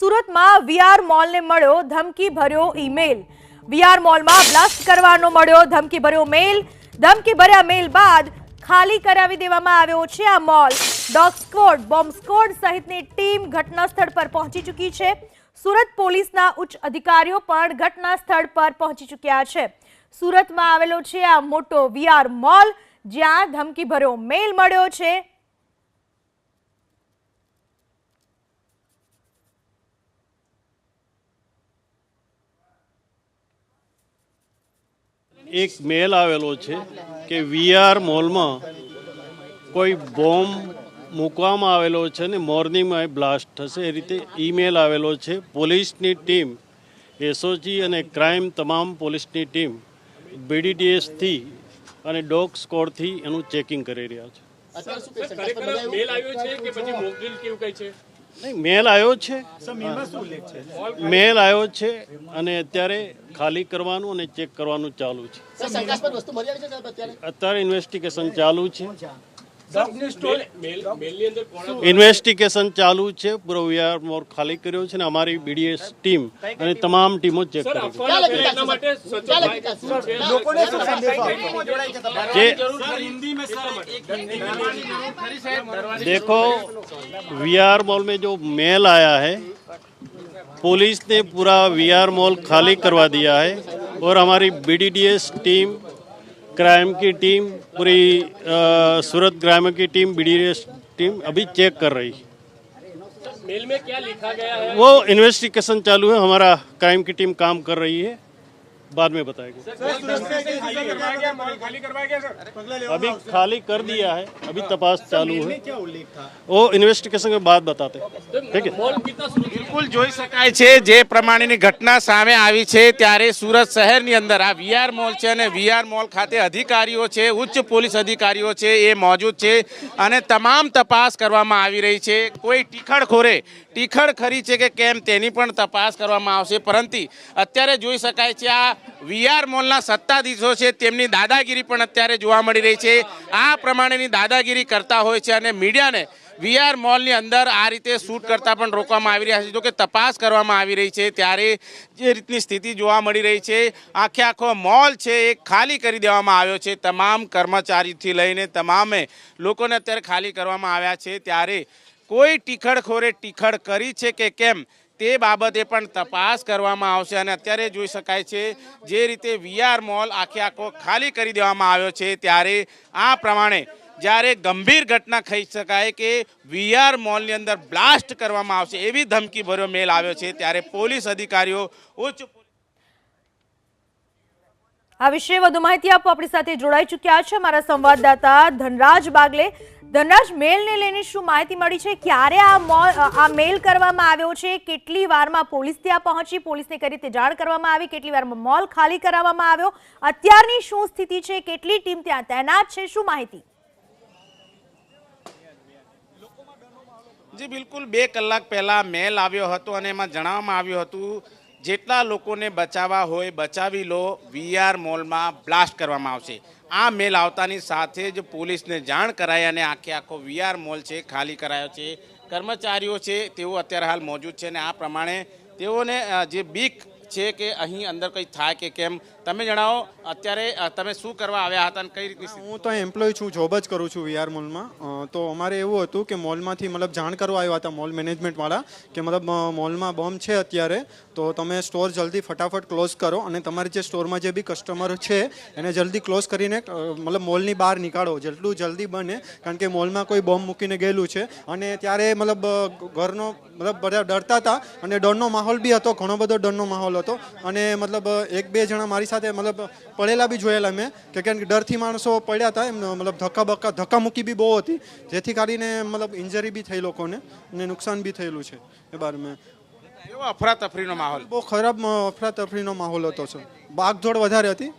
સુરતમાં વીઆર મોલને મળ્યો ધમકી ભર્યો ઈમેલ. વીઆર મોલમાં બ્લાસ્ટ કરવાનો મળ્યો ધમકી ભર્યો મેલ. ધમકી ભર્યા મેલ બાદ ખાલી કરાવી દેવામાં આવ્યો છે આ mall. Dog squad, bomb squad સહિતની ટીમ ઘટના સ્થળ પર પહોંચી ચૂકી છે. સુરત પોલીસના ઉચ્ચ અધિકારીઓ પણ ઘટના સ્થળ પર પહોંચી ચૂક્યા છે. સુરતમાં આવેલો છે આ મોટો વીઆર મોલ, જ્યાં ધમકી ભર્યો મેલ મળ્યો છે. એક મેલ આવેલો છે કે વીઆર મોલમાં કોઈ બોમ્બ મૂકવામાં આવેલો છે ને મોર્નિંગમાં બ્લાસ્ટ થશે એ રીતે ઈમેલ આવેલો છે. પોલીસની ટીમ એસઓજી અને ક્રાઇમ તમામ પોલીસની ટીમ બીડીડીએસથી અને ડોગ સ્કોડથી એનું ચેકિંગ કરી રહ્યા છે? મેલ આવ્યો છે. નહીં મેલ આવ્યો છે? મેલ આવ્યો છે અને અત્યારે ખાલી કરવાનું અને ચેક કરવાનું ચાલુ છે. અત્યારે? ઇન્વેસ્ટિગેશન ચાલુ છે. મેલ મેલની અંદર કોણ ઇન્વેસ્ટિગેશન ચાલુ છે પૂરો વીઆર મોર ખાલી કર્યો છે ને અમારી બીડીએસ ટીમ અને તમામ ટીમો ચેક સર કરી અફવાના પ્રયત્ન માટે ક્યાં લખી જે देखो वीआर मॉल में जो मेल आया है पुलिस ने पूरा वीआर मॉल खाली करवा दिया है और हमारी बीडीडीएस टीम क्राइम की टीम पूरी सूरत ग्रामीण की टीम बी डी टीम अभी चेक कर रही मेल में क्या लिखा गया है? वो इन्वेस्टिगेशन चालू है हमारा क्राइम की टीम काम कर रही है। बाद में बताएगी अभी खाली कर दिया है अभी तपास चालू है वो इन्वेस्टिगेशन के बाद बताते हैं ठीक है मॉल कितना सुरक्षित બિલકુલ જોઈ શકાય છે જે પ્રમાણેની ઘટના સામે આવી છે ત્યારે સુરત શહેરની અંદર આ વીઆર મોલ છે અને વીઆર મોલ ખાતે અધિકારીઓ છે ઉચ્ચ પોલીસ અધિકારીઓ છે એ મોજૂદ છે અને તમામ તપાસ કરવામાં આવી રહી છે કોઈ ટીખડખોરે ટીખડ ખરી છે કે કેમ તેની પણ તપાસ કરવામાં આવશે પરંતુ અત્યારે જોઈ શકાય છે આ વીઆર મોલના સત્તાધીશો છે, તેમની દાદાગીરી પણ અત્યારે જોવા મળી રહી છે. આ પ્રમાણેની દાદાગીરી કરતા હોય છે અને મીડિયાને વીઆર મોલની અંદર આ રીતે શૂટ કરતા પણ રોકવામાં આવી રહ્યા છે. જો કે તપાસ કરવામાં આવી રહી છે, ત્યારે જે રીતની સ્થિતિ જોવા મળી રહી છે, આખે આખો મોલ છે, એ ખાલી કરી દેવામાં આવ્યો છે. તમામ કર્મચારીથી લઈને તમામે લોકોને અત્યારે ખાલી કરવામાં આવ્યા છે. ત્યારે કોઈ ટીખડખોરે ટીખડ કરી છે કે કેમ? તે બાબતે પણ તપાસ કરવામાં આવશે અને અત્યારે જોઈ શકાય છે, જે રીતે વીઆર મોલ આખે આખો ખાલી કરી દેવામાં આવ્યો છે, ત્યારે આ પ્રમાણે જ્યારે ગંભીર ઘટના કહી શકાય કે વીઆર મોલની અંદર બ્લાસ્ટ કરવામાં આવશે એવી ધમકી ભર્યો મેલ આવ્યો છે, ત્યારે પોલીસ અધિકારીઓ ઉચ્ચ આ વિશે વધુ માહિતી આપો, આપણી સાથે જોડાઈ ચૂક્યા છે મારા સંવાદદાતા ધનરાજ બાગલે. ધનરાજ, મેલને લઈને શું માહિતી મળી છે? ક્યારે આ આ મેલ કરવામાં આવ્યો છે? કેટલી વારમાં પોલીસ ત્યાં પહોંચી? પોલીસને કઈ રીતે જાણ કરવામાં આવી? કેટલી વારમાં મોલ ખાલી કરાવવામાં આવ્યો? અત્યારની શું સ્થિતિ છે? કેટલી ટીમ ત્યાં તૈનાત છે? શું માહિતી? જી, બિલકુલ. બે કલાક પહેલા મેલ આવ્યો હતો અને એમાં જણાવવામાં આવ્યું હતું જેટલા લોકોને બચાવવા હોય બચાવી લો. વીઆર મોલમાં બ્લાસ્ટ કરવામાં આવશે. આ મેલ આવતાની સાથે જ પોલીસને જાણ કરાઈ અને આખે આખો વીઆર મોલ છે, ખાલી કરાયો છે. કર્મચારીઓ છે, તેઓ અત્યારે હાલ મોજૂદ છે અને આ પ્રમાણે તેઓને જે બીક છે કે અહીં અંદર કંઈ થાય કે કેમ તમે જણાવો અત્યારે તમે શું કરવા આવ્યા હતા અને કઈ રીતની હું તો એમ્પ્લોય છું જોબ જ કરું છું વીઆર મોલમાં. તો અમારે એવું હતું કે મોલમાંથી મતલબ જાણ કરવા આવ્યા હતા મોલ મેનેજમેન્ટવાળા કે મતલબ મોલમાં બોમ્બ છે અત્યારે તો તમે સ્ટોર જલ્દી ફટાફટ ક્લોઝ કરો અને તમારે જે સ્ટોરમાં જે બી કસ્ટમર છે એને જલ્દી ક્લોઝ કરીને મતલબ મોલની બહાર નીકાળો. જેટલું જલ્દી બને કારણ કે મોલમાં કોઈ બોમ્બ મૂકીને ગયેલું છે. અને ત્યારે મતલબ ઘરનો મતલબ બધા ડરતા હતા અને ડરનો માહોલ બી હતો ઘણો બધો ડરનો માહોલ હતો. અને મતલબ એક બે જણા મારી સાથે મતલબ પડેલા બી જોયેલા મેં. કે કેમ કે ડરથી માણસો પડ્યા હતા એમ મતલબ ધક્કા બક્કા ધક્કા મૂકી બી બહુ હતી. જેથી કરીને મતલબ ઇન્જરી બી થઈ લોકોને અને નુકસાન બી થયેલું છે એ બાર મેં. એવો અફરાતફરીનો માહોલ? બહુ ખરાબ અફરાતફરીનો માહોલ હતો છે બાગધોડ વધારે હતી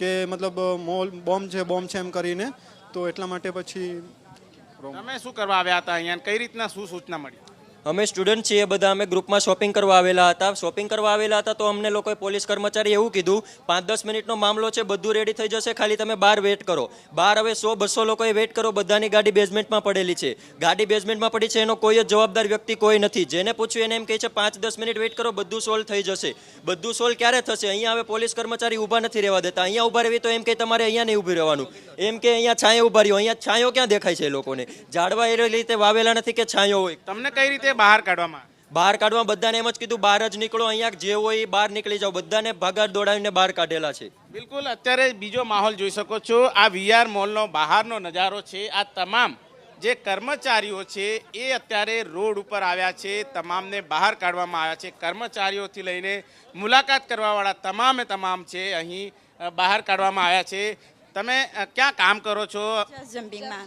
કે મતલબ મોલ બોમ્બ છે બોમ્બ છે એમ કરીને. તો એટલા માટે પછી તમે શું કરવા આવ્યા હતા અહીંયા? કઈ રીતના શું સૂચના મળી? અમે સ્ટુડન્ટ છીએ, બધા અમે ગ્રુપમાં શોપિંગ કરવા આવેલા હતા. શોપિંગ કરવા આવેલા હતા તો અમને લોકોએ પોલીસ કર્મચારી એવું કીધું પાંચ દસ મિનિટનો મામલો છે, બધું રેડી થઈ જશે, ખાલી તમે બહાર વેટ કરો. બહાર હવે સો બસો લોકોએ વેટ કરો, બધાની ગાડી બેઝમેન્ટમાં પડેલી છે. ગાડી બેઝમેન્ટમાં પડી છે, એનો કોઈ જ જવાબદાર વ્યક્તિ કોઈ નથી. જેને પૂછ્યું એને એમ કહે છે પાંચ દસ મિનિટ વેટ કરો, બધું સોલ્વ થઈ જશે. બધું સોલ્વ ક્યારે થશે? અહીંયા હવે પોલીસ કર્મચારી ઊભા નથી રહેવા દેતા. અહીંયા ઊભા રહેવી તો એમ કે તમારે અહીંયા નહીં ઊભી રહેવાનું. એમ કે અહીંયા છાંયો ઊભા રહ્યો. અહીંયા છાંયો ક્યાં દેખાય છે લોકોને? ઝાડવા એ રીતે વાવેલા નથી કે છાંયો હોય? તમને કઈ રીતે બહાર કાઢવામાં? બહાર કાઢવા બધાને એમ જ કીધું બહાર જ નીકળો અહીંયા જે હોય એ બહાર નીકળી જાઓ. બધાને ભાગાડ દોડાવીને બહાર કાઢેલા છે. બિલકુલ અત્યારે બીજો માહોલ જોઈ શકો છો. આ વીઆર મોલનો બહારનો નજારો છે. આ તમામ જે કર્મચારીઓ છે એ અત્યારે રોડ ઉપર આવ્યા છે. તમામને બહાર કાઢવામાં આવ્યા છે. કર્મચારીઓથી લઈને મુલાકાત કરવાવાળા તમામે તમામ છે અહીં બહાર કાઢવામાં આવ્યા છે. તમે ક્યાં કામ કરો છો? જમ્પિંગમાં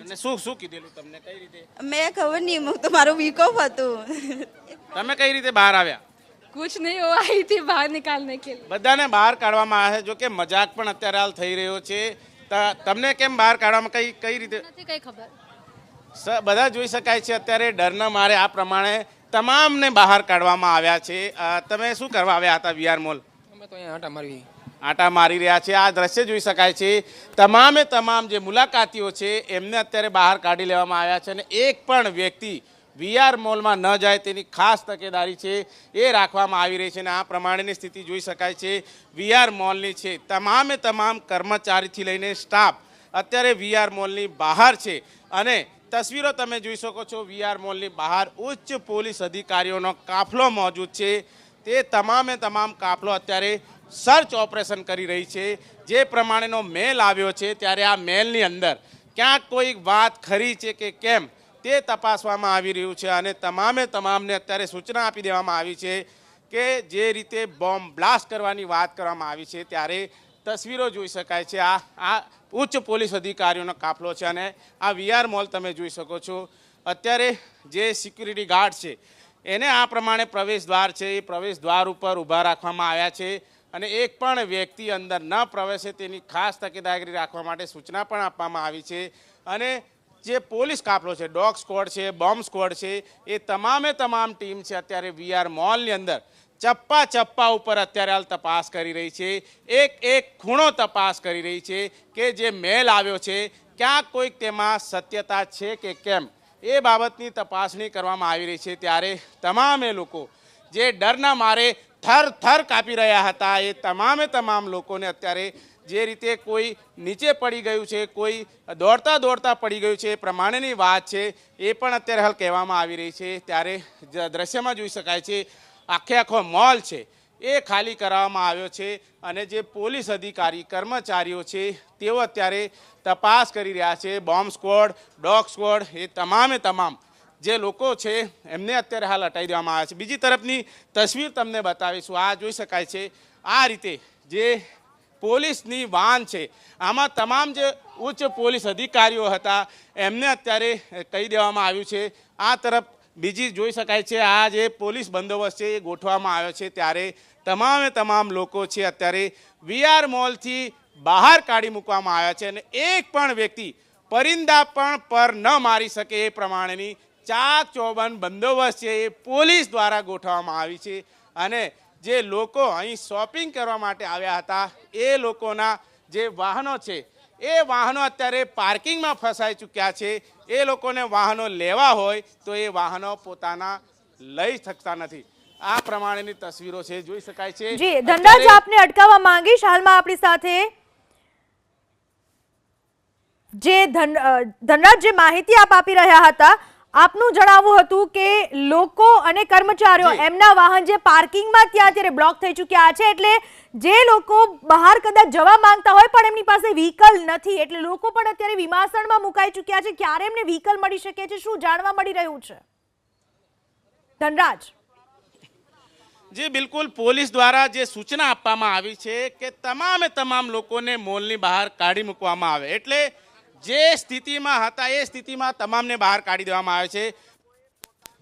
અને શું શું કીધેલું તમને? કઈ રીતે? મેં ખબર નહીં હું તો મારું વીકોફ હતું. તમે કઈ રીતે બહાર આવ્યા? કુછ નહીં હો આવી થી બહાર નિકાલને કે બધાને બહાર કાઢવામાં આવે છે જો કે મજાક પણ અત્યારે હાલ થઈ રહ્યો છે. તમને કેમ બહાર કાઢવામાં કઈ કઈ રીતે? નથી કઈ ખબર. બધા જોઈ શકાય છે અત્યારે ડરના મારે આ પ્રમાણે તમામને બહાર કાઢવામાં આવ્યા છે. તમે શું કરવા આવ્યા હતા વીઆર મોલ અમે તો અહીંયા આંટા મારવી આટા મારી રહ્યા છે. આ દ્રશ્ય જોઈ શકાય છે. તમામે તમામ જે મુલાકાતીઓ છે, એમને અત્યારે બહાર કાઢી લેવામાં આવ્યા છે અને એક પણ વ્યક્તિ વીઆર મોલમાં ન જાય તેની ખાસ તકેદારી છે એ રાખવામાં આવી રહી છે અને આ પ્રમાણેની સ્થિતિ જોઈ શકાય છે. વીઆર મોલની છે. તમામે તમામ કર્મચારીથી લઈને સ્ટાફ અત્યારે વીઆર મોલની બહાર છે અને તસવીરો તમે જોઈ શકો છો. વીઆર મોલની બહાર ઉચ્ચ પોલીસ અધિકારીઓનો કાફલો મોજૂદ છે. તે તમામે તમામ કાફલો અત્યારે સર્ચ ઓપરેશન કરી રહી છે. જે પ્રમાણેનો મેલ આવ્યો છે ત્યારે આ મેલની અંદર ક્યાંક કોઈ વાત ખરી છે કે કેમ તે તપાસવામાં આવી રહ્યું છે અને તમામે તમામને અત્યારે સૂચના આપી દેવામાં આવી છે કે જે રીતે બોમ્બ બ્લાસ્ટ કરવાની વાત કરવામાં આવી છે ત્યારે તસવીરો જોઈ શકાય છે. આ આ ઉચ્ચ પોલીસ અધિકારીઓનો કાફલો છે અને આ વીઆર મોલ તમે જોઈ શકો છો. અત્યારે જે સિક્યુરિટી ગાર્ડ છે એને આ પ્રમાણે પ્રવેશ દ્વાર છે. એ પ્રવેશ દ્વાર ઉપર ઊભા રાખવામાં આવ્યા છે. અને એક પણ વ્યક્તિ અંદર ન પ્રવેશે તેની ખાસ તકેદારી રાખવા માટે સૂચના પણ આપવામાં આવી છે. અને જે પોલીસ કાફલો છે, ડોગ સ્કોડ છે, બોમ્બ સ્કોડ છે, એ તમામે તમામ ટીમ છે અત્યારે વીઆર મોલની અંદર ચપ્પા ચપ્પા ઉપર અત્યારે હાલ તપાસ કરી રહી છે. એક એક ખૂણો તપાસ કરી રહી છે કે જે મેલ આવ્યો છે, ક્યાં કોઈક તેમાં સત્યતા છે કે કેમ? એ બાબતની તપાસણી કરવામાં આવી રહી છે. ત્યારે તમામે લોકો જે ડરના મારે થર થર કાપી રહ્યા હતા. એ તમામે તમામ લોકોને અત્યારે જે રીતે કોઈ નીચે પડી ગયું છે, કોઈ દોડતા દોડતા પડી ગયું છે, એ પ્રમાણેની વાત છે, એ પણ અત્યારે હાલ કહેવામાં આવી રહી છે. ત્યારે દ્રશ્યમાં જોઈ શકાય છે, આખે આખો મોલ છે, એ ખાલી કરાવવામાં આવ્યો છે અને જે પોલીસ અધિકારી, કર્મચારીઓ છે, તેઓ અત્યારે તપાસ કરી રહ્યા છે. બોમ્બ સ્ક્વોડ, ડોગ સ્ક્વોડ, એ તમામે તમામ જે લોકો છે, એમને અત્યારે હાલ હટાવી દેવામાં આવ્યા છે. બીજી તરફની તસવીર તમને બતાવીશું. આ જોઈ શકાય છે. આ રીતે જે પોલીસની વાન છે, આમાં તમામ જે ઉચ્ચ પોલીસ અધિકારીઓ હતા, એમને અત્યારે કહી દેવામાં આવ્યું છે. આ તરફ બીજી જોઈ શકાય છે, આ જે પોલીસ બંદોબસ્ત છે, એ ગોઠવામાં આવ્યો છે. ત્યારે તમામે તમામ લોકો છે, અત્યારે વીઆર મોલથી બહાર કાઢી મૂકવામાં આવ્યા છે અને એક પણ વ્યક્તિ પરિંદા પણ પર ન મારી શકે એ પ્રમાણેની ચાક ચોબન બંદોબસ્ત છે એ પોલીસ દ્વારા ગોઠવવામાં આવી છે. અને જે લોકો અહીં શોપિંગ કરવા માટે આવ્યા હતા એ લોકોના જે વાહનો છે એ વાહનો અત્યારે પાર્કિંગમાં ફસાઈ ચૂક્યા છે. એ લોકોને વાહનો લેવા હોય તો એ વાહનો પોતાના લઈ શકતા નથી. આ પ્રમાણેની તસવીરો છે જોઈ શકાય છે. જી ધનરાજ આપને અટકાવવા માંગીશ. હાલમાં આપણી સાથે જે ધનરાજ જે માહિતી આપ આપી રહ્યા હતા આપનું જણાવવું હતું કે લોકો અને કર્મચારીઓ એમના વાહન જે પાર્કિંગમાં ત્યાં અત્યારે બ્લોક થઈ ચૂક્યા છે એટલે જે લોકો બહાર કદાચ જવા માંગતા હોય પણ એમની પાસે વ્હીકલ નથી એટલે લોકો પણ અત્યારે વિમાસણમાં મુકાઈ ચૂક્યા છે. ક્યારે એમને વ્હીકલ મળી શકે છે શું જાણવા મળી રહ્યું છે? ધનરાજ. જી બિલકુલ. પોલીસ દ્વારા જે સૂચના આપવામાં આવી છે કે તમામે તમામ લોકોને મોલની બહાર કાઢી મૂકવામાં આવે. એટલે જે સ્થિતિમાં હતા, એ સ્થિતિમાં તમામને બહાર કાઢી દેવામાં આવે છે.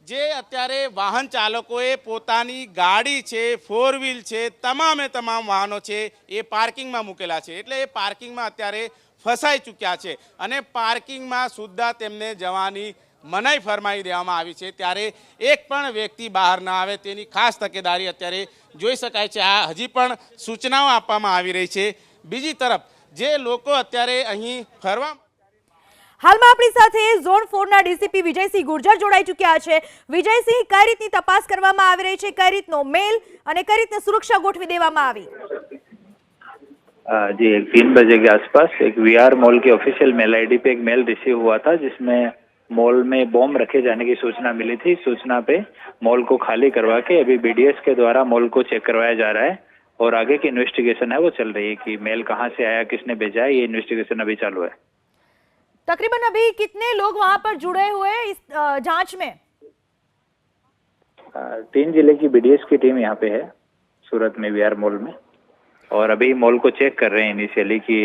જે અત્યારે વાહન ચાલકોએ પોતાની ગાડી છે ફોર વ્હીલ છે, તમામે તમામ વાહનો છે, એ પાર્કિંગમાં મૂકેલા છે. એટલે એ પાર્કિંગમાં અત્યારે ફસાઈ ચૂક્યા છે અને પાર્કિંગમાં સુદ્ધા તેમને જવાની મનાઈ ફરમાવી દેવામાં આવી છે. ત્યારે એક પણ વ્યક્તિ બહાર ના આવે તેની ખાસ તકેદારી અત્યારે જોઈ શકાય છે. આ હજી પણ સૂચનાઓ આપવામાં આવી રહી છે. બીજી તરફ, જે લોકો અત્યારે અહીં ફરવા હાલમાં આપણી સાથે ઝોન ફોરના ડીસીપી વિજયસિંહ ગુર્જર જોડાઈ ચૂક્યા છે વિજયસિંહ કઈ રીતની તપાસ કરવામાં આવી રહી છે કઈ રીતનો મેલ અને કઈ રીતની સુરક્ષા ગોઠવી દેવામાં આવી आ, जी एक तीन बजे के आसपास एक वीआर मॉल की ऑफिशियल मेल आईडी पे एक मेल रिसीव हुआ था जिसमें मॉल में बॉम्ब रखे जाने की सूचना मिली थी सूचना पे मॉल को खाली करवा के अभी बीडीएस के द्वारा मॉल को चेक करवाया जा रहा है और आगे की इन्वेस्टिगेशन है वो चल रही है कि मेल कहाँ से आया किसने भेजा है ये इन्वेस्टिगेशन अभी चालू है तकरीबन अभी कितने लोग वहाँ पर जुड़े हुए हैं इस जाँच में? तीन ज़िले की बीडीएस की टीम यहाँ पे है सूरत में वीआर मॉल में। और अभी मॉल को चेक कर रहे हैं इनिशियली कि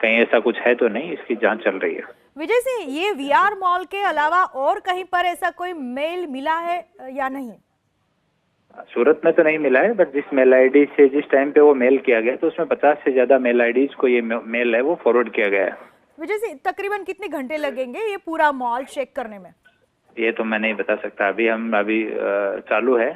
कहीं ऐसा कुछ है तो नहीं इसकी जाँच चल रही है। विजय सिंह ये वीआर मॉल के अलावा और कहीं पर ऐसा कोई मेल मिला है या नहीं? सूरत में तो नहीं मिला है बट जिस मेल आईडी से जिस टाइम पे वो मेल किया गया तो उसमें पचास से ज़्यादा मेल आईडीज को ये मेल है वो फॉरवर्ड किया गया है। विजय जी तकरीबन कितने घंटे लगेंगे ये पूरा मॉल चेक करने में? ये तो मैं नहीं बता सकता। अभी हम अभी चालू है।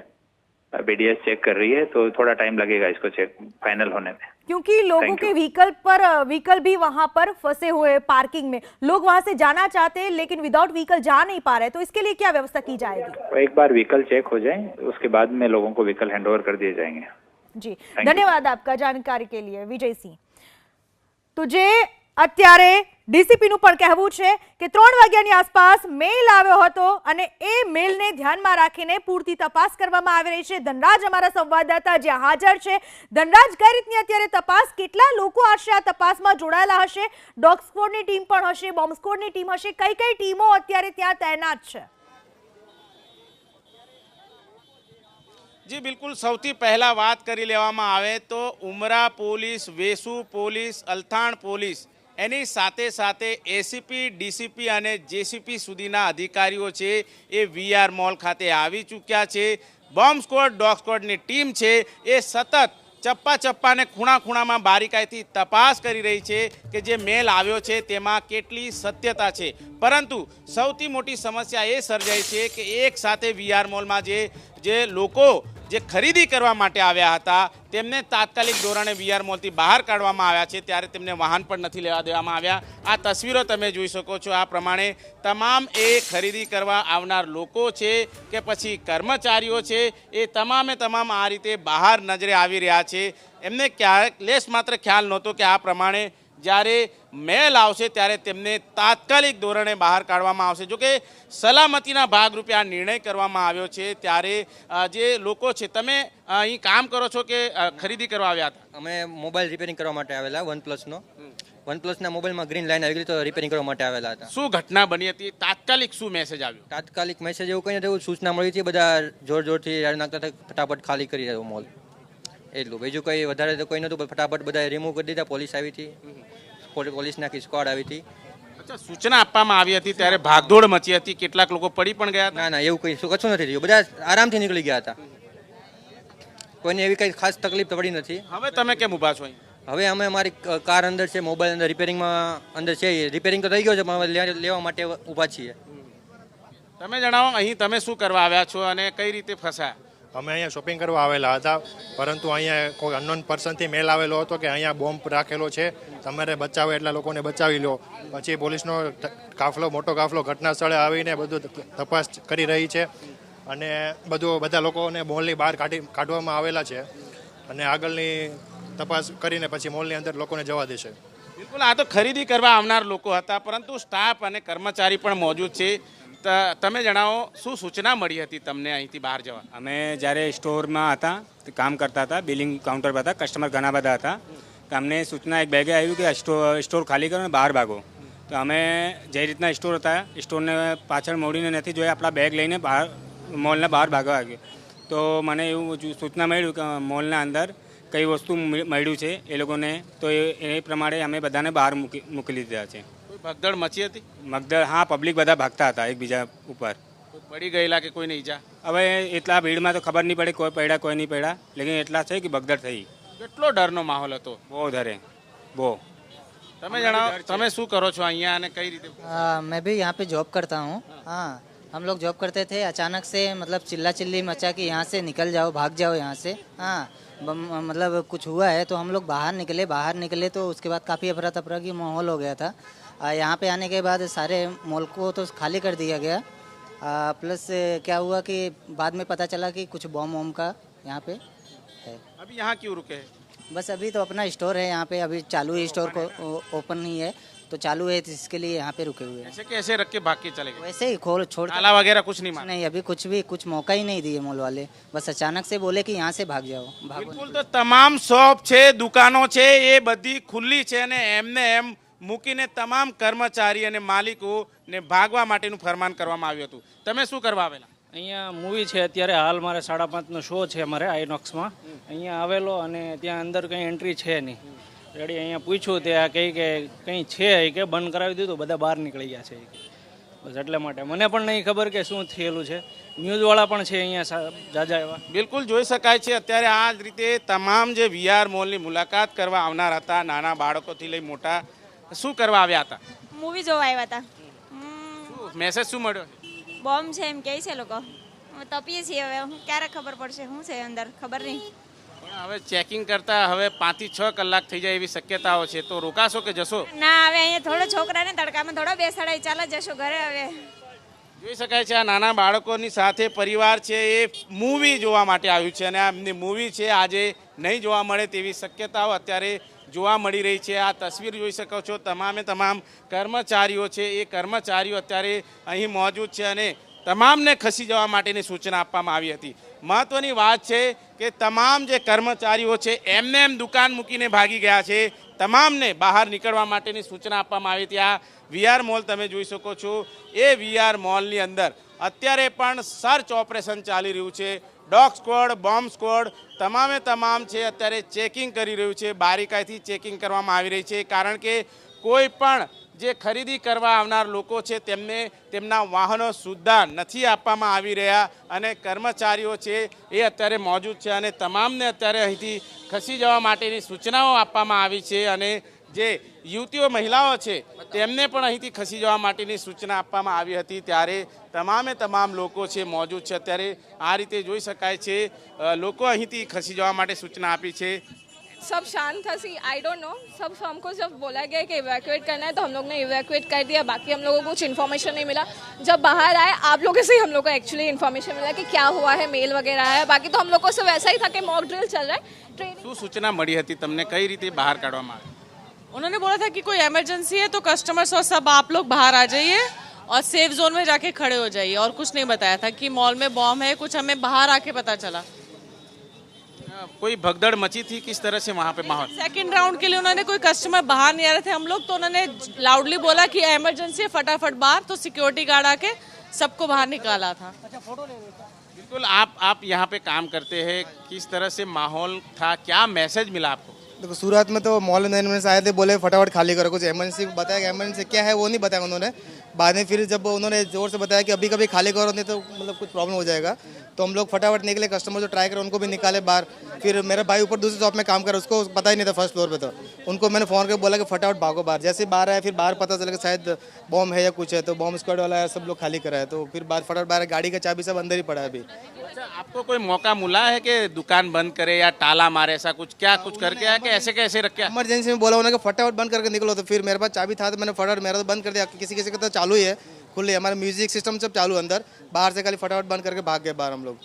बीडीएस चेक कर रही है तो थोड़ा टाइम लगेगा इसको चेक फाइनल होने में। क्योंकि लोगों के व्हीकल पर व्हीकल भी वहाँ पर फंसे हुए पार्किंग में। लोग वहाँ से जाना चाहते हैं लेकिन विदाउट व्हीकल जा नहीं पा रहे तो इसके लिए क्या व्यवस्था की जाएगी? एक बार व्हीकल चेक हो जाए उसके बाद में लोगों को व्हीकल हैंड कर दिए जाएँगे। जी। धन्यवाद आपका जानकारी के लिए विजय सिंह। तो तुझे અત્યારે ડીસીપીનું પણ કહેવું છે કે ત્રણ વાગ્યાની આસપાસ મેલ આવ્યો હતો અને એ મેલને ધ્યાનમાં રાખીને પૂરતી તપાસ કરવામાં આવી રહી છે. ધનરાજ અમારા સંવાદદાતા જ્યાં હાજર છે. ધનરાજ, કઈ રીતની અત્યારે તપાસ? કેટલા લોકો હશે આ તપાસમાં જોડાયેલા હશે? ડોગ સ્ક્વોડની ટીમ પણ હશે, બોમ્બ સ્ક્વોડની ટીમ હશે, કઈ કઈ ટીમો અત્યારે ત્યાં તૈનાત છે? જી, બિલકુલ. સૌથી પહેલા વાત કરી લેવામાં આવે તો Umra police, Vesu police, Althan police એની સાથે સાથે એસીપી, ડીસીપી અને જેસીપી સુધીના અધિકારીઓ છે એ વીઆર મોલ ખાતે આવી ચૂક્યા છે. બોમ્બ સ્કોડ ડોગ સ્કોડની ટીમ છે એ સતત ચપ્પા ચપ્પાને ખૂણા ખૂણામાં બારીકાઈથી તપાસ કરી રહી છે કે જે મેલ આવ્યો છે તેમાં કેટલી સત્યતા છે. પરંતુ સૌથી મોટી સમસ્યા એ સર્જાઈ છે કે એક સાથે વીઆર મોલમાં જે જે લોકો જે ખરીદી કરવા માટે આવ્યા હતા, તેમને તાત્કાલિક ધોરણે વીઆર મોલથી બહાર કાઢવામાં આવ્યા છે, ત્યારે તેમને વાહન પણ નથી લેવા દેવામાં આવ્યા. આ તસવીરો તમે જોઈ શકો છો, આ પ્રમાણે તમામ એ ખરીદી કરવા આવનાર લોકો છે કે પછી કર્મચારીઓ છે, એ તમામે તમામ આ રીતે બહાર નજરે આવી રહ્યા છે. એમને ક્યારેક લેશ માત્ર ખ્યાલ નહોતો કે આ પ્રમાણે જ્યારે મેલ આવશે ત્યારે તેમને તાત્કાલિક ધોરણે બહાર કાઢવામાં આવશે. જોકે સલામતીના ભાગરૂપે આ નિર્ણય કરવામાં આવ્યો છે ત્યારે જે લોકો છે તમે અહીં કામ કરો છો કે ખરીદી કરવા આવ્યા હતા? અમે મોબાઈલ રિપેરિંગ કરવા માટે આવેલા વન પ્લસનો વન પ્લસના મોબાઈલમાં ગ્રીન લાઈન આવી ગઈ તો રિપેરિંગ કરવા માટે આવેલા હતા. શું ઘટના બની હતી? તાત્કાલિક શું મેસેજ આવ્યો? તાત્કાલિક મેસેજ એવું કંઈ નથી સૂચના મળી હતી બધા જોર જોરથી નાખતા ફટાફટ ખાલી કરી રહ્યો મોલ એટલું. બીજું કંઈ વધારે તો કોઈ નહોતું ફટાફટ બધા રિમૂવ કરી દીધા પોલીસ આવી હતી. પોલી- પોલીસની આખી આવી હતી. સૂચના આપવામાં આવી હતી ત્યારે ભાગદોડ મચી હતી કેટલાક લોકો પડી પણ ગયા ના ના એવું કંઈ કશું નથી થયું. બધા આરામથી નીકળી ગયા હતા. કોઈને એવી કંઈ ખાસ તકલીફ તો પડી નથી. હવે તમે કેમ ઊભા છો હવે અમે અમારી કાર અંદર છે મોબાઈલ અંદર રિપેરિંગમાં અંદર છે રિપેરિંગ તો થઈ ગયો છે પણ હવે લેવા માટે ઊભા છીએ. તમે જણાવો અહીં તમે શું કરવા આવ્યા છો અને કઈ રીતે ફસાયા? અમે અહીંયા શોપિંગ કરવા આવેલા હતા, પરંતુ અહીંયા કોઈ અનનોન પર્સનથી મેલ આવેલો હતો કે અહીંયા બોમ્બ રાખેલો છે, તમારે બચાવો એટલા લોકોને બચાવી લો. પછી પોલીસનો કાફલો, મોટો કાફલો ઘટના સ્થળે આવીને બધું તપાસ કરી રહી છે અને બધું બધા લોકોને મોલની બહાર કાઢી, કાઢવામાં આવેલા છે અને આગળની તપાસ કરીને પછી મોલની અંદર લોકોને જવા દેશે. બિલકુલ, આ તો ખરીદી કરવા આવનાર લોકો હતા, પરંતુ સ્ટાફ અને કર્મચારી પણ મોજૂદ છે. તમે જણાવો, શું સૂચના મળી હતી તમને અહીંથી બહાર જવા? અમે જ્યારે સ્ટોરમાં હતા, કામ કરતા હતા, બિલિંગ કાઉન્ટર પર હતા, કસ્ટમર ઘણા બધા હતા. તો અમને સૂચના એક બેગે આવ્યું કે સ્ટોર ખાલી કરો અને બહાર ભાગો. તો અમે જે રીતના સ્ટોર હતા, સ્ટોરને પાછળ મોડીને નથી જોયા, આપણા બેગ લઈને બહાર, મોલના બહાર ભાગવા આવ્યો તો મને એવું સૂચના મળ્યું કે મોલના અંદર કઈ વસ્તુ મળ્યું છે, એ લોકોને, તો એ પ્રમાણે અમે બધાને બહાર મૂકી મોકલી દીધા છે. ભગદડ મચી હતી મગદર હા પબ્લિક બધા ભાગતા હતા એકબીજા ઉપર કોઈ પડી ગયેલા કે કોઈને ઈજા હવે એટલા ભીડમાં તો ખબર નહીં પડે કોઈ પડ્યા કોઈ નહીં પડ્યા લેકિન એટલા છે કે બગદડ થઈ કેટલો ડરનો માહોલ હતો બહુ ધરે બહુ તમે જણાવો તમે શું કરો છો અહીંયા અને કઈ રીતે हाँ मैं भी यहाँ पे जॉब करता हूँ हाँ हम लोग जॉब करते थे अचानक से मतलब चिल्ला चिल्ली मचा कि यहाँ से निकल जाओ भाग जाओ यहाँ से हाँ बम- मतलब कुछ हुआ है तो हम लोग बाहर निकले बाहर निकले तो उसके बाद काफ़ी अफरा तफरा की माहौल हो गया था आ, यहाँ पे आने के बाद सारे मॉल को तो खाली कर दिया गया आ, प्लस क्या हुआ कि बाद में पता चला कि कुछ बॉम्ब वॉम का यहाँ पे है अभी यहाँ क्यों रुके हैं? बस अभी तो अपना स्टोर है यहाँ पे अभी चालू ही स्टोर को ओपन नहीं है तो चालू है तो इसके लिए यहाँ पे रुके हुए हैं ऐसे कैसे रख के भाग के चले गए वैसे ही खोल छोड़ के- ताला वगैरह कुछ नहीं मारा नहीं अभी कुछ भी कुछ मौका ही नहीं दिए मॉल वाले बस अचानक से बोले कि यहाँ से भाग जाओ भागो બિલકુલ તો તમામ શોપ છે દુકાનો છે એ બધી ખુલ્લી છે અને એમને એમ મૂકીને તમામ કર્મચારી અને માલિકોને ભાગવા માટેનું ફરમાન કરવામાં આવ્યું હતું. તમે શું કરવા આવેલા? અહીંયા મૂવી છે અત્યારે હાલ મારે સાડા પાંચનો શો છે મારે આઈનોક્સમાં. અહીંયા આવેલો અને ત્યાં અંદર કંઈ એન્ટ્રી છે નહીં. રેડી અહીંયા પૂછ્યું તે આ કંઈ કે કંઈ છે કે બંધ કરાવી દીધું બધા બહાર નીકળી ગયા છે બસ એટલે માટે. મને પણ નહીં ખબર કે શું થયેલું છે. ન્યૂઝવાળા પણ છે અહીંયા જાજા એવા. બિલકુલ જોઈ શકાય છે અત્યારે આ જ રીતે તમામ જે વીઆર મોલની મુલાકાત કરવા આવનાર હતા નાના બાળકોથી લઈ મોટા શું કરવા આવ્યા હતા? મૂવી જોવા આવ્યા હતા. શું મેસેજ શું મળ્યો? બોમ્બ છે એમ કહે છે લોકો. તપીએ છીએ હવે. ક્યારે ખબર પડશે? શું છે અંદર? ખબર નહીં. પણ હવે ચેકિંગ કરતા હવે પાંચથી છ કલાક થઈ જાય એવી શક્યતાઓ છે. તો રોકાશો કે જશો? ના હવે અહીંયા થોડો છોકરાને તડકામાં થોડો બેસાડાય. ચાલો જશો ઘરે હવે. જોઈ શકાય છે આ નાના બાળકોની સાથે પરિવાર છે એ મૂવી જોવા માટે આવ્યું છે અને આ એમની મૂવી છે. આજે નહીં જોવા મળે તેવી શક્યતાઓ અત્યારે જોવા મળી રહી છે. આ તસવીર જોઈ શકો છો. તમામે તમામ કર્મચારીઓ છે. એ કર્મચારીઓ અત્યારે અહીં મોજૂદ છે અને તમામને ખસી જવા માટેની સૂચના આપવામાં આવી હતી. મહત્વની વાત છે કે તમામ જે કર્મચારીઓ છે, એમને એમ દુકાન મૂકીને ભાગી ગયા છે. તમામને બહાર નીકળવા માટેની સૂચના આપવામાં આવી હતી. આ વીઆર મોલ તમે જોઈ શકો છો. એ વીઆર મોલની અંદર અત્યારે પણ સર્ચ ઓપરેશન ચાલી રહ્યું છે. ડોગ સ્ક્વોડ, બોમ્બ સ્ક્વોડ તમામે તમામ છે, અત્યારે ચેકિંગ કરી રહ્યું છે, બારીકાઈથી ચેકિંગ કરવામાં આવી રહી છે, કારણ કે કોઈ પણ જે ખરીદી કરવા આવનાર લોકો છે, તેમને તેમના વાહનો સુદ્ધા નથી આપવામાં આવી રહ્યા અને કર્મચારીઓ છે, એ અત્યારે મોજૂદ છે અને તમામને અત્યારે અહીંથી ખસી જવા માટેની સૂચનાઓ આપવામાં આવી છે અને જે યુવતીઓ મહિલાઓ છે તેમને પણ અહીંથી ખસી જવા માટેની સૂચના આપવામાં આવી હતી ત્યારે તમામે તમામ લોકો છે મોજૂદ છે અત્યારે આ રીતે જોઈ શકાય છે અ, લોકો અહીંથી ખસી જવા માટે સૂચના આપી છે सब शांत था सी आई डोंट नो सब हमको जब बोला गया कि इवैक्यूएट करना है तो हम लोग ने इवैक्यूएट कर दिया बाकी हम लोगों को कुछ इन्फॉर्मेशन नहीं मिला जब बाहर आए आप लोगों से ही हम लोग को एक्चुअली इन्फॉर्मेशन मिला कि क्या हुआ है मेल वगैरह है बाकी तो हम लोग को सिर्फ ऐसा ही था कि मॉक ड्रिल चल रहा है ट्रेनिंग શું સૂચના મળી હતી તમને કઈ રીતે બહાર કાઢવામાં આવી उन्होंने बोला था कि कोई इमरजेंसी है तो कस्टमर्स और सब आप लोग बाहर आ जाइए और सेफ़ जोन में जाके खड़े हो जाइए। और कुछ नहीं बताया था कि मॉल में बॉम्ब है कुछ हमें बाहर आके पता चला। कोई भगदड़ मची थी किस तरह से वहाँ पे माहौल? सेकंड राउंड के लिए उन्होंने कोई कस्टमर बाहर नहीं आ रहे थे हम लोग तो उन्होंने लाउडली बोला कि इमरजेंसी है फटाफट बाहर तो सिक्योरिटी गार्ड आके सबको बाहर निकाला था। बिल्कुल आप आप यहाँ पे काम करते हैं किस तरह से माहौल था क्या मैसेज मिला आपको? देखो सूरत में तो मॉल मैनेजमेंट से आए थे बोले फटाफट खाली करो कुछ इमरजेंसी बताया कि इमरजेंसी क्या है वो नहीं बताया उन्होंने बाद में फिर जब उन्होंने जोर से बताया कि अभी कभी खाली करो नहीं तो मतलब कुछ प्रॉब्लम हो जाएगा तो हम लोग फटाफट निकले कस्टमर जो ट्राई करे उनको भी निकाले बाहर। फिर मेरा भाई ऊपर दूसरी शॉप में काम कर उसको पता ही नहीं था फ़र्स्ट फ्लोर पे तो। उनको मैंने फ़ोन करके बोला कि फटाफट भागो बाहर। जैसे बाहर आया फिर बाहर पता चला कि शायद बॉम्ब है या कुछ है तो बॉम्ब स्क्वाड वाला है सब लोग खाली कराए तो फिर बाहर फटाफट बाहर गाड़ी का चाबी सब अंदर ही पड़ा है अभी। अच्छा आपको कोई मौका मिला है कि दुकान बंद करे या ताला मारे ऐसा कुछ क्या कुछ करके आया कि ऐसे कैसे रखे इमरजेंसी में बोला उन्होंने कि फटाफट बंद करके निकलो तो फिर मेरे पास चाबी था तो मैंने फटाफट मेरा तो बंद कर दिया। किसी किसी का तो चालू ही है। खुले हमारा म्यूजिक सिस्टम सब चालू है अंदर बाहर से खाली फटाफट बंद करके भाग गए बाहर हम लोग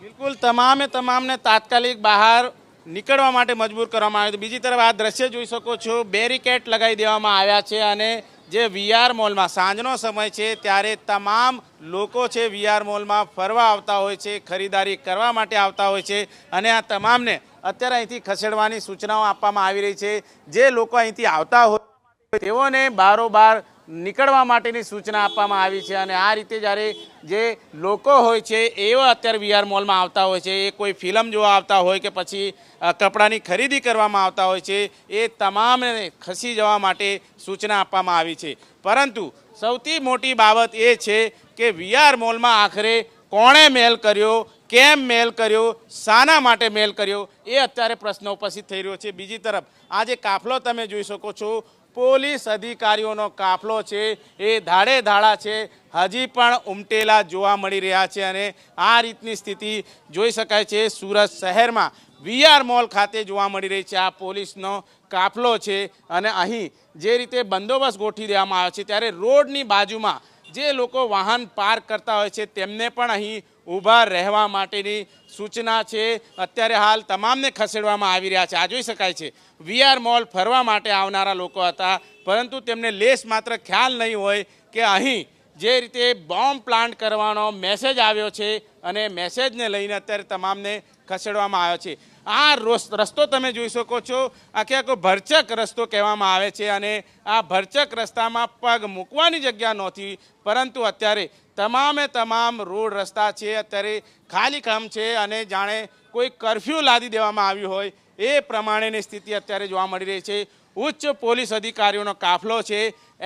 બિલકુલ તમામે તમામને તાત્કાલિક બહાર નીકળવા માટે મજબૂર કરવામાં આવ્યું બીજી તરફ આ દ્રશ્ય જોઈ શકો છો બેરિકેડ લગાવી દેવામાં આવ્યા છે અને જે વીઆર મોલમાં સાંજનો સમય છે ત્યારે તમામ લોકો છે વીઆર મોલમાં ફરવા આવતા હોય છે ખરીદારી કરવા માટે આવતા હોય છે અને આ તમામને અત્યારે અહીંથી ખસેડવાની સૂચનાઓ આપવામાં આવી રહી છે જે લોકો અહીંથી આવતા હોય તેઓને બારોબાર નીકળવા માટેની સૂચના આપવામાં આવી છે અને આ રીતે જ્યારે જે લોકો હોય છે એઓ અત્યારે વીઆર મોલમાં આવતા હોય છે, એ કોઈ ફિલ્મ જોવા આવતા હોય કે પછી કપડાની ખરીદી કરવામાં આવતા હોય છે, એ તમામને ખસી જવા માટે સૂચના આપવામાં આવી છે. પરંતુ સૌથી મોટી બાબત એ છે કે વીઆર મોલમાં આખરે કોણે મેલ કર્યો, કેમ મેલ કર્યો, શાના માટે મેલ કર્યો, એ અત્યારે પ્રશ્ન ઉપસ્થિત થઈ રહ્યો છે બીજી તરફ. આ જે કાફલો તમે જોઈ શકો છો પોલીસ અધિકારીઓનો કાફલો છે, એ ધાડે ધાડા છે, હજી પણ ઉમટેલા જોવા મળી રહ્યા છે અને આ રીતની સ્થિતિ જોઈ શકાય છે. સુરત શહેરમાં વીઆર મોલ ખાતે જોવા મળી રહી છે આ પોલીસનો કાફલો છે અને અહીં જે રીતે બંદોબસ્ત ગોઠવી દેવામાં આવ્યો છે, ત્યારે રોડની બાજુમાં જે લોકો વાહન પાર્ક કરતા હોય છે, તેમને પણ અહીં ઊભા રહેવા માટેની સૂચના છે. અત્યારે હાલ તમામને ખસેડવામાં આવી રહ્યા છે. આ જોઈ શકાય છે. વીઆર મોલ ફરવા માટે આવનારા લોકો હતા, પરંતુ તેમને લેસ માત્ર ખ્યાલ નહીં હોય કે અહીં જે રીતે બોમ્બ પ્લાન્ટ કરવાનો મેસેજ આવ્યો છે અને મેસેજને લઈને અત્યારે તમામને ખસેડવામાં આવ્યો છે. આ રોસ- રસ્તો તમે જોઈ શકો છો. આખે આખો ભરચક રસ્તો કહેવામાં આવે છે અને આ ભરચક રસ્તામાં પગ મૂકવાની જગ્યા નહોતી, પરંતુ અત્યારે તમામે તમામ રોડ રસ્તા છે, અત્યારે ખાલી કામ છે અને જાણે કોઈ કરફ્યુ લાદી દેવામાં આવ્યું હોય એ પ્રમાણેની સ્થિતિ અત્યારે જોવા મળી રહી છે. ઉચ્ચ પોલીસ અધિકારીઓનો કાફલો છે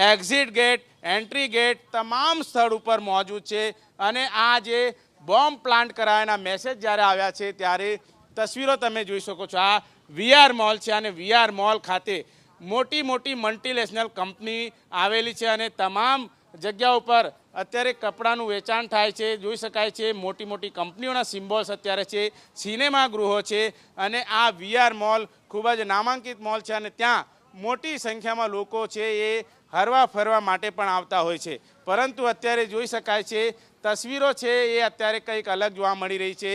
એક્ઝિટ ગેટ એન્ટ્રી ગેટ તમામ સ્થળ ઉપર મોજૂદ છે અને આ જે બોમ્બ પ્લાન્ટ કરાયાના મેસેજ જ્યારે આવ્યા છે ત્યારે તસવીરો તમે જોઈ શકો છો. આ વીઆર મોલ છે અને વીઆર મોલ ખાતે મોટી મોટી મલ્ટીનેશનલ કંપની આવેલી છે અને તમામ જગ્યા ઉપર અત્યારે કપડાનું વેચાણ થાય છે, જોઈ શકાય છે, મોટી મોટી કંપનીઓના સિમ્બોલ્સ અત્યારે છે, સિનેમા ગૃહો છે અને આ વીઆર મોલ ખૂબ જ નામાંકિત મોલ છે અને ત્યાં મોટી સંખ્યામાં લોકો છે એ હરવા ફરવા માટે પણ આવતા હોય છે. પરંતુ અત્યારે જોઈ શકાય છે, તસવીરો છે એ અત્યારે કંઈક અલગ જોવા મળી રહી છે.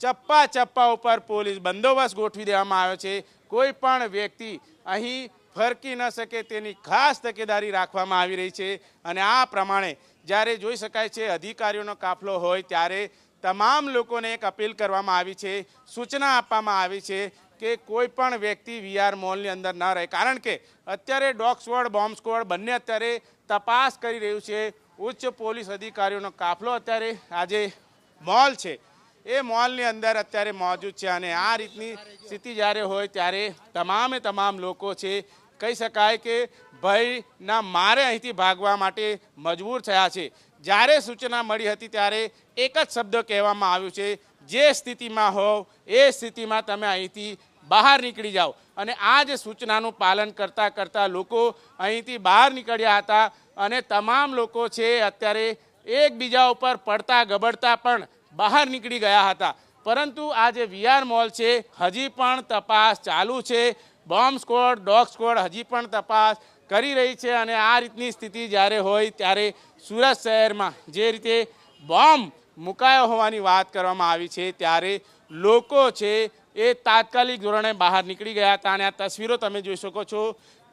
ચપ્પા ચપ્પા ઉપર પોલીસ બંદોબસ્ત ગોઠવી દેવામાં આવ્યો છે. કોઈ પણ વ્યક્તિ અહીં ફરકી ન શકે તેની ખાસ તકેદારી રાખવામાં આવી રહી છે અને આ પ્રમાણે જ્યારે જોઈ શકાય છે અધિકારીઓનો કાફલો હોય, ત્યારે તમામ લોકોને એક અપીલ કરવામાં આવી છે, સૂચના આપવામાં આવી છે કે કોઈ પણ વ્યક્તિ વીઆર મોલની અંદર ન રહે. કારણ કે અત્યારે ડોગ સ્ક્વોડ, બોમ્બ સ્ક્વોડ બંને અત્યારે તપાસ કરી રહ્યું છે. ઉચ્ચ પોલીસ અધિકારીઓનો કાફલો અત્યારે આજે મોલ છે. એ મોલની અંદર અત્યારે મોજૂદ છે અને આ રીતની સ્થિતિ જ્યારે હોય ત્યારે તમામે તમામ લોકો છે કહી શકાય કે ભયના મારે અહીંથી ભાગવા માટે મજબૂર થયા છે. જ્યારે સૂચના મળી હતી ત્યારે એક જ શબ્દ કહેવામાં આવ્યું છે, જે સ્થિતિમાં હોવ, એ સ્થિતિમાં તમે અહીંથી બહાર નીકળી જાઓ. અને આ જે સૂચનાનું પાલન કરતાં કરતાં લોકો અહીંથી બહાર નીકળ્યા હતા અને તમામ લોકો છે અત્યારે એકબીજા ઉપર પડતા ગબડતા પણ બહાર નીકળી ગયા હતા. પરંતુ આ જે વીઆર મોલ છે, હજી પણ તપાસ ચાલુ છે. બોમ્બ સ્કોડ ડોગ સ્કોડ હજી પણ તપાસ કરી રહી છે અને આ રીતની સ્થિતિ જ્યારે હોય ત્યારે સુરત શહેરમાં જે રીતે બોમ્બ મુકાયો હોવાની વાત કરવામાં આવી છે, ત્યારે લોકો છે એ તાત્કાલિક ધોરણે બહાર નીકળી ગયા હતા અને આ તસવીરો તમે જોઈ શકો છો.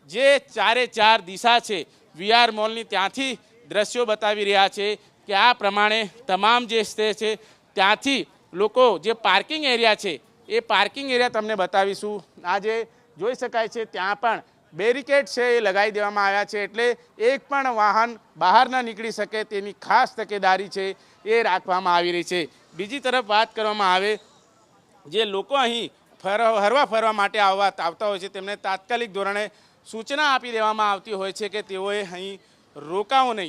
જે ચારે ચાર દિશા છે વીઆર મોલની ત્યાંથી દ્રશ્યો બતાવી રહ્યા છે કે આ પ્રમાણે તમામ જે સ્ટે છે ત્યાંથી લોકો જે પાર્કિંગ એરિયા છે, એ પાર્કિંગ એરિયા તમને બતાવીશું. આજે જોઈ શકાય છે, ત્યાં પણ બેરિકેડ છે એ લગાવી દેવામાં આવ્યા છે, એટલે એક પણ વાહન બહાર ન નીકળી શકે તેની ખાસ તકેદારી છે એ રાખવામાં આવી રહી છે. બીજી તરફ વાત કરવામાં આવે, જે લોકો અહીં ફરવા હરવા ફરવા માટે આવવા, આવતા હોય છે, તેમને તાત્કાલિક ધોરણે સૂચના આપી દેવામાં આવતી હોય છે કે તેઓએ અહીં રોકાવું નહીં.